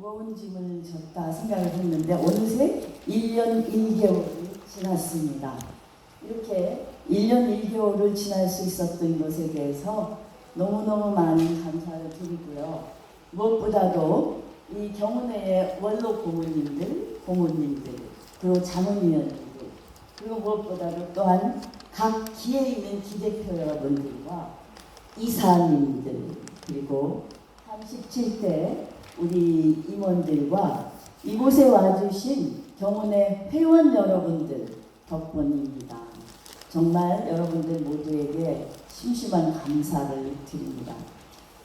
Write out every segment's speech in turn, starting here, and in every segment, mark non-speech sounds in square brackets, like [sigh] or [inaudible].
무거운 짐을 졌다 생각을 했는데 어느새 1년 1개월이 지났습니다. 이렇게 1년 1개월을 지날 수 있었던 것에 대해서 너무너무 많은 감사를 드리고요. 무엇보다도 이 경운회의 원로 고모님들, 고모님들, 그리고 자문위원님들, 그리고 무엇보다도 또한 각 기에 있는 기대표 여러분들과 이사님들, 그리고 37대 우리 임원들과 이곳에 와주신 경운의 회원 여러분들 덕분입니다. 정말 여러분들 모두에게 심심한 감사를 드립니다.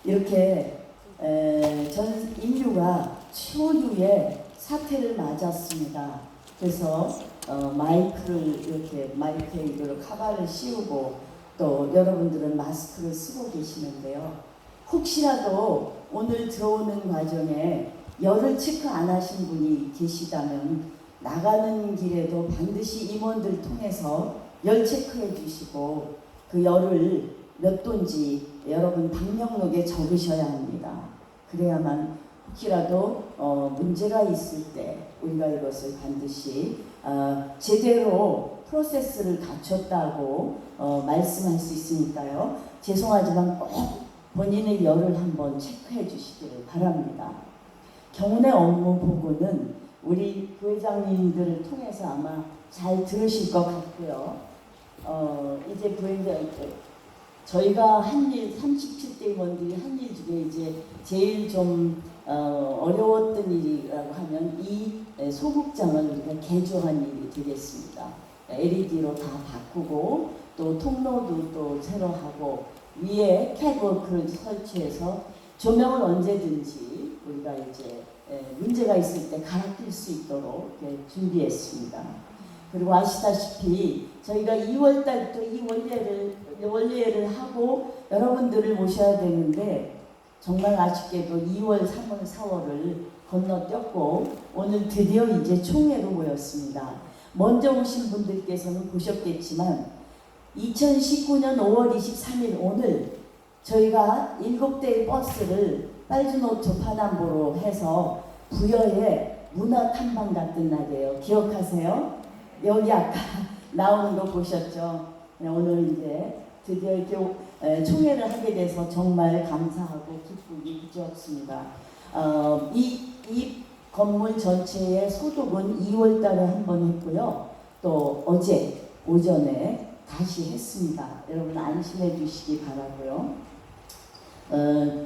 이렇게 에, 전 인류가 초유의 사태를 맞았습니다. 그래서 어, 마이크를 이렇게 마이크에 이걸 카바를 씌우고 또 여러분들은 마스크를 쓰고 계시는데요. 혹시라도 오늘 들어오는 과정에 열을 체크 안 하신 분이 계시다면 나가는 길에도 반드시 임원들 통해서 열 체크해 주시고 그 열을 몇 도인지 여러분 방명록에 적으셔야 합니다. 그래야만 혹시라도 어, 문제가 있을 때 우리가 이것을 반드시 어, 제대로 프로세스를 갖췄다고 어, 말씀할 수 있으니까요. 죄송하지만 꼭 본인의 열을 한번 체크해 주시기를 바랍니다. 경운의 업무 보고는 우리 부회장님들을 통해서 아마 잘 들으실 것 같고요. 어, 이제 부회장, 저희가 한 일, 37대 의원들이 한 일 중에 이제 제일 좀 어, 어려웠던 일이라고 하면 이 소극장을 우리가 개조한 일이 되겠습니다. LED로 다 바꾸고 또 통로도 또 새로 하고 위에 캣워크를 설치해서 조명을 언제든지 우리가 이제 에, 문제가 있을 때 갈아 낄 수 있도록 준비했습니다. 그리고 아시다시피 저희가 2월 달부터 이 원례를 원례를 하고 여러분들을 모셔야 되는데 정말 아쉽게도 2월, 3월, 4월을 건너뛰었고 오늘 드디어 이제 총회로 모였습니다. 먼저 오신 분들께서는 보셨겠지만 2019년 5월 23일 오늘 저희가 7대의 버스를 빨주노초 파남보로 해서 부여의 문화 탐방 갔던 날이에요. 기억하세요? 여기 아까 [laughs] 나오는 거 보셨죠? 네, 오늘 이제 드디어 이렇게 에, 총회를 하게 돼서 정말 감사하고 기쁘기 그지없습니다. 어, 이, 이 건물 전체의 소독은 2월 달에 한 번 했고요. 또 어제 오전에 다시 했습니다. 여러분 안심해 주시기 바라고요. 어,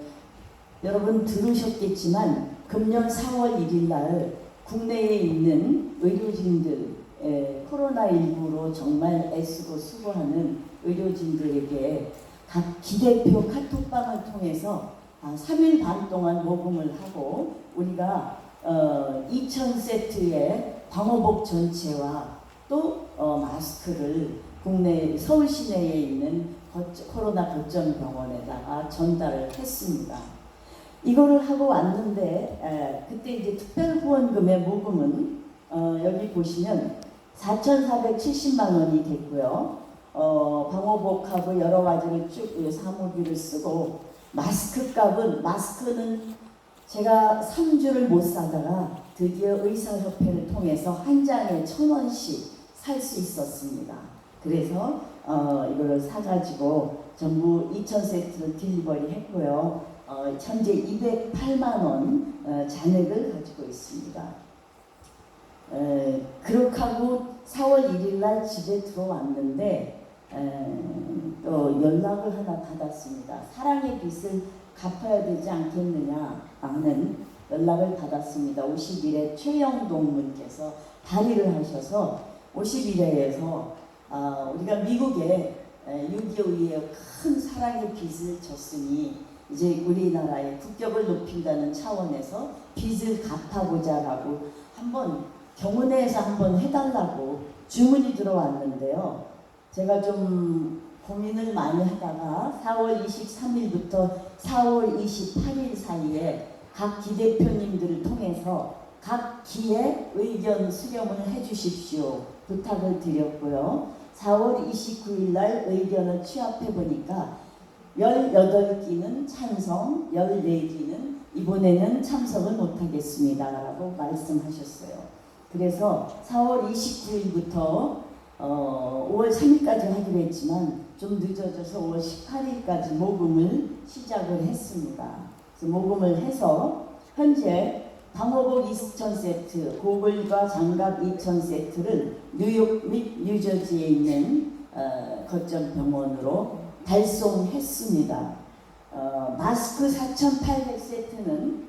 여러분 들으셨겠지만 금년 4월 1일 날 국내에 있는 의료진들 에, 코로나19로 정말 애쓰고 수고하는 의료진들에게 각 기대표 카톡방을 통해서 아, 3일 반 동안 모금을 하고 우리가 어, 2,000세트의 방호복 전체와 또 어, 마스크를 국내 서울 시내에 있는 코로나 거점 병원에다가 전달을 했습니다. 이거를 하고 왔는데 에, 그때 이제 특별 후원금의 모금은 어, 여기 보시면 4,470만 원이 됐고요. 어, 방호복하고 여러 가지를 쭉이 사무기를 쓰고 마스크 값은 마스크는 제가 3주를 못 사다가 드디어 의사협회를 통해서 한 장에 천 원씩 살 수 있었습니다. 그래서 어, 이거를 사가지고 전부 2,000세트를 딜리버리 했고요. 어, 현재 208만 원 어, 잔액을 가지고 있습니다. 에, 그렇게 하고 4월 1일 날 집에 들어왔는데 에, 또 연락을 하나 받았습니다. 사랑의 빚을 갚아야 되지 않겠느냐 하는 연락을 받았습니다. 50일에 최영동 분께서 발의를 하셔서 51회에서 아, 우리가 미국에 6.25 이후에 큰 사랑의 빚을 졌으니 이제 우리나라의 국격을 높인다는 차원에서 빚을 갚아보자라고 한번 경운회에서 한번 해달라고 주문이 들어왔는데요. 제가 좀 고민을 많이 하다가 4월 23일부터 4월 28일 사이에 각 기 대표님들을 통해서 각 기에 의견 수렴을 해주십시오 부탁을 드렸고요. 4월 29일 날 의견을 취합해 보니까 18기는 찬성, 14기는 이번에는 참석을 못하겠습니다 라고 말씀하셨어요. 그래서 4월 29일부터 어, 5월 3일까지 하기로 했지만 좀 늦어져서 5월 18일까지 모금을 시작을 했습니다. 그래서 모금을 해서 현재 방호복 2,000세트, 고글과 장갑 2,000세트를 뉴욕 및 뉴저지에 있는 어, 거점 병원으로 발송했습니다. 어, 마스크 4,800세트는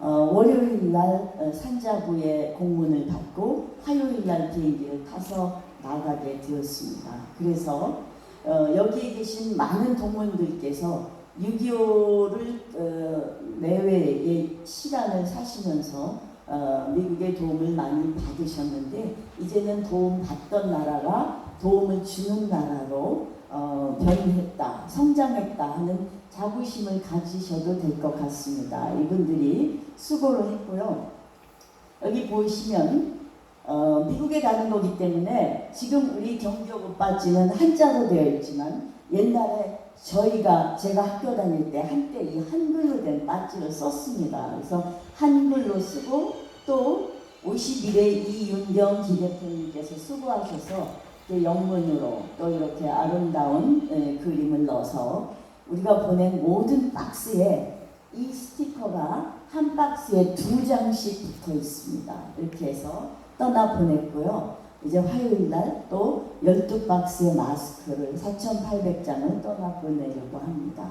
어, 월요일 날 어, 산자부의 공문을 받고 화요일 날 비행기를 타서 나가게 되었습니다. 그래서 어, 여기에 계신 많은 동문들께서 6.25를 어, 내외의 시간을 사시면서 어, 미국의 도움을 많이 받으셨는데 이제는 도움 받던 나라가 도움을 주는 나라로 어, 변했다, 성장했다 하는 자부심을 가지셔도 될 것 같습니다. 이분들이 수고를 했고요. 여기 보시면 어, 미국에 가는 거기 때문에 지금 우리 경기역 오빠지는 한자로 되어 있지만 옛날에 저희가 제가 학교 다닐 때 한때 이 한글로 된 빠지를 썼습니다. 그래서 한글로 쓰고 또 51회 이윤경 기대표님께서 수고하셔서 또 영문으로 또 이렇게 아름다운 에, 그림을 넣어서 우리가 보낸 모든 박스에 이 스티커가 한 박스에 두 장씩 붙어 있습니다. 이렇게 해서 떠나 보냈고요. 이제 화요일 날 또 12박스의 마스크를 4,800장을 떠나 보내려고 합니다.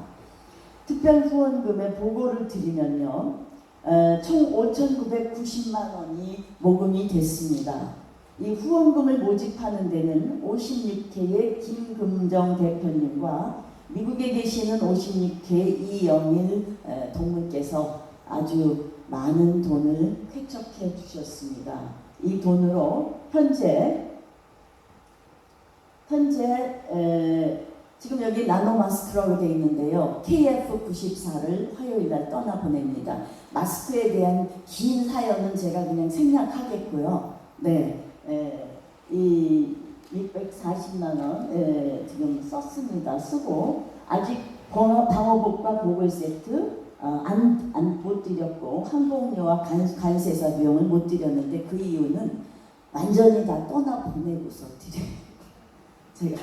특별 후원금의 보고를 드리면요. 어, 총 5,990만 원이 모금이 됐습니다. 이 후원금을 모집하는 데는 56회의 김금정 대표님과 미국에 계시는 56회 이영일 에, 동문께서 아주 많은 돈을 쾌척해 주셨습니다. 이 돈으로 현재 현재 에, 지금 여기 나노 마스크라고 되어 있는데요. KF94를 화요일 날 떠나 보냅니다. 마스크에 대한 긴 사연은 제가 그냥 생략하겠고요. 네, 에, 이 640만 원 에, 지금 썼습니다. 쓰고 아직 번호, 방호복과 보글 세트 어, 안, 안 못 드렸고 항공료와 간, 간세사 비용을 못 드렸는데 그 이유는 완전히 다 떠나 보내고서 드려요. [laughs] 제가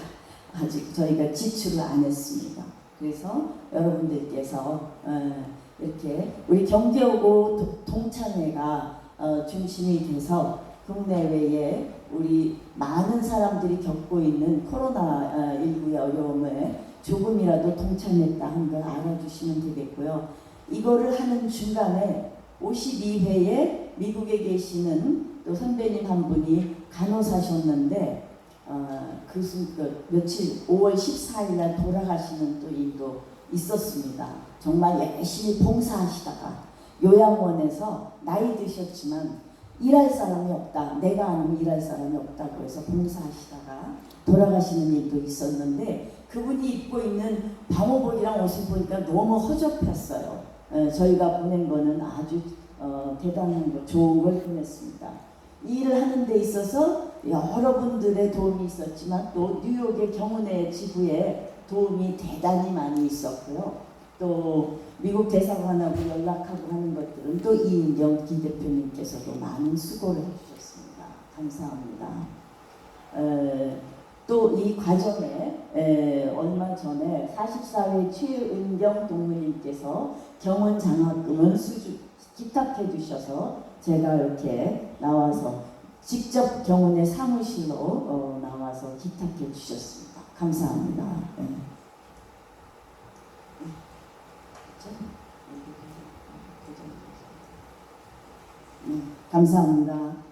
아직 저희가 지출을 안 했습니다. 그래서 여러분들께서 어, 이렇게 우리 경제오고 도- 동창회가 어, 중심이 돼서 국내외에 우리 많은 사람들이 겪고 있는 코로나19의 어려움에 조금이라도 동참했다 하는 걸 알아주시면 되겠고요. 이거를 하는 중간에 52회에 미국에 계시는 또 선배님 한 분이 간호사셨는데 어, 그, 순- 그 며칠 5월 14일 날 돌아가시는 또 일도 있었습니다. 정말 열심히 봉사하시다가 요양원에서 나이 드셨지만 일할 사람이 없다. 내가 아니면 일할 사람이 없다고 해서 봉사하시다가 돌아가시는 일도 있었는데 그분이 입고 있는 방호복이랑 옷을 보니까 너무 허접했어요. 어, 저희가 보낸 거는 아주 어, 대단한 거, 좋은 걸 보냈습니다. 이 일을 하는 데 있어서 여러분들의 도움이 있었지만 또 뉴욕의 경운회 지부에 도움이 대단히 많이 있었고요. 또 미국 대사관하고 연락하고 하는 것들은 또 이인경 기 대표님께서도 많은 수고를 해주셨습니다. 감사합니다. 또 이 과정에 에, 얼마 전에 44회 최은경 동무님께서 경원 장학금을 수주, 기탁해 주셔서 제가 이렇게 나와서 직접 경운의 사무실로 어, 나와서 기탁해 주셨습니다. 감사합니다. 네. 네, 감사합니다.